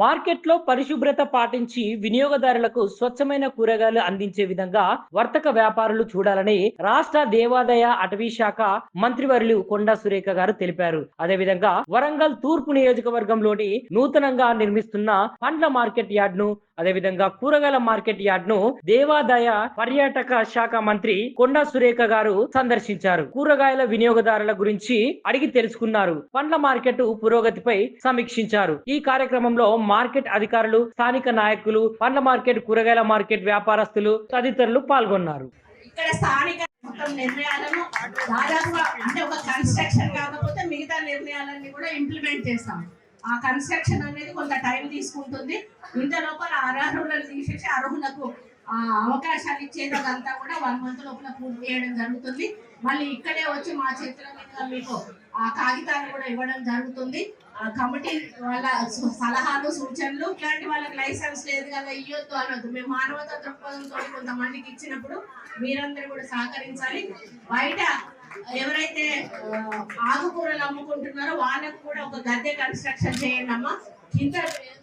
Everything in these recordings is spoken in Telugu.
మార్కెట్లో పరిశుభ్రత పాటించి వినియోగదారులకు స్వచ్ఛమైన కూరగాయలు అందించే విధంగా వర్తక వ్యాపారులు చూడాలని రాష్ట్ర దేవాదాయ అటవీ శాఖ మంత్రివర్యులు కొండా సురేఖ గారు తెలిపారు. అదేవిధంగా వరంగల్ తూర్పు నియోజకవర్గంలోని నూతనంగా నిర్మిస్తున్న పండ్ల మార్కెట్ యార్డ్ను అదేవిధంగా కూరగాయల మార్కెట్ యార్డ్ను దేవాదాయ పర్యాటక శాఖ మంత్రి కొండా సురేఖ గారు సందర్శించారు. కూరగాయల వినియోగదారుల గురించి అడిగి తెలుసుకున్నారు. పండ్ల మార్కెట్ పురోగతిపై సమీక్షించారు. ఈ కార్యక్రమంలో మార్కెట్ అధికారులు స్థానిక నాయకులు పండ్ల మార్కెట్ కూరగాయల మార్కెట్ వ్యాపారస్తులు తదితరులు పాల్గొన్నారు. ఇక్కడ స్థానిక మొత్తం నిర్ణయాలను దాదాపుగా అంటే ఒక కన్స్ట్రక్షన్ కాకపోతే మిగతా నిర్ణయాలన్నీ కూడా ఇంప్లిమెంట్ చేస్తాం ఆ కన్స్ట్రక్షన్ అనేది కొంత టైం తీసుకుంటుంది. ఇంత లోపల అర్హులను తీసేసి అర్హులకు అవకాశాలు ఇచ్చేదంతా కూడా వన్ మంత్ లోపల పూర్తి చేయడం జరుగుతుంది. మళ్ళీ ఇక్కడే వచ్చి మా చేతుల మీద మీకు ఆ కాగితాలు కూడా ఇవ్వడం జరుగుతుంది. ఆ కమిటీ వాళ్ళ సలహాలు సూచనలు ఇలాంటి వాళ్ళకి లైసెన్స్ లేదు కదా ఇయ్యొద్దు అనొద్దు. మేము మానవతా దృక్పథంతో కొంతమందికి ఇచ్చినప్పుడు మీరందరూ కూడా సహకరించాలి. బయట ఎవరైతే ఆకుకూరలు అమ్ముకుంటున్నారో వాళ్ళకు కూడా ఒక గద్దె కన్స్ట్రక్షన్ చేయండి అమ్మా కింద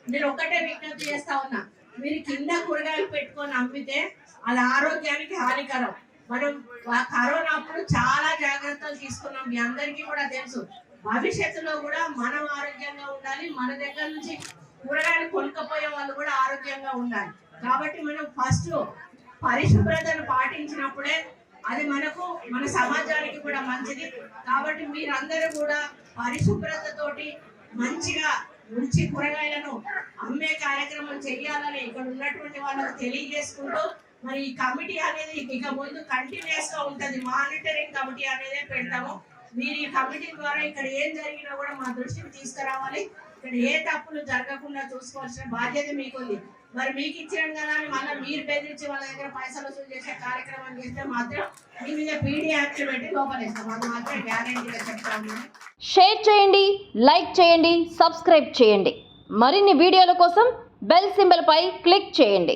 నేను ఒక్కటే విజ్ఞప్తి చేస్తా ఉన్నా. మీరు కింద కూరగాయలు పెట్టుకొని అమ్మితే అది ఆరోగ్యానికి హానికరం. మనం ఆ కరోనా అప్పుడు చాలా జాగ్రత్తలు తీసుకున్నాం. మీ అందరికీ కూడా తెలుసు. భవిష్యత్తులో కూడా మనం ఆరోగ్యంగా ఉండాలి. మన దగ్గర నుంచి కూరగాయలు కొనుక్కపోయే వాళ్ళు కూడా ఆరోగ్యంగా ఉండాలి. కాబట్టి మనం ఫస్ట్ పరిశుభ్రతను పాటించినప్పుడే అది మనకు మన సమాజానికి కూడా మంచిది. కాబట్టి మీరందరూ కూడా పరిశుభ్రతతోటి మంచిగా మంచి కూరగాయలను అమ్మే కార్యక్రమం చేయాలని ఇక్కడ ఉన్నటువంటి వాళ్ళకు తెలియజేసుకుంటూ మరి ఈ కమిటీ అనేది ఇక ముందు కంటిన్యూస్గా ఉంటది. మానిటరింగ్ కమిటీ అనేది పెడతాము. మీరు ఈ కమిటీ ద్వారా ఇక్కడ ఏం జరిగినా కూడా మా దృష్టికి తీసుకురావాలి. ఇక్కడ ఏ తప్పులు జరగకుండా చూసుకోవాల్సిన బాధ్యత మీకుంది. మరి మీకు ఇచ్చాం కదా అని మళ్ళీ మీరు బెదిరించి వాళ్ళ దగ్గర పైసలు వసూలు చేసే కార్యక్రమం చేస్తే మాత్రం మీ మీద పీడీ యాక్ట్ పెట్టి లోపలేస్తాం. అది మాత్రం గ్యారంటీగా చెప్తాము షేర్ చేయండి లైక్ చేయండి సబ్స్క్రైబ్ చేయండి. మరిన్ని వీడియోల కోసం బెల్ సింబల్ పై క్లిక్ చేయండి.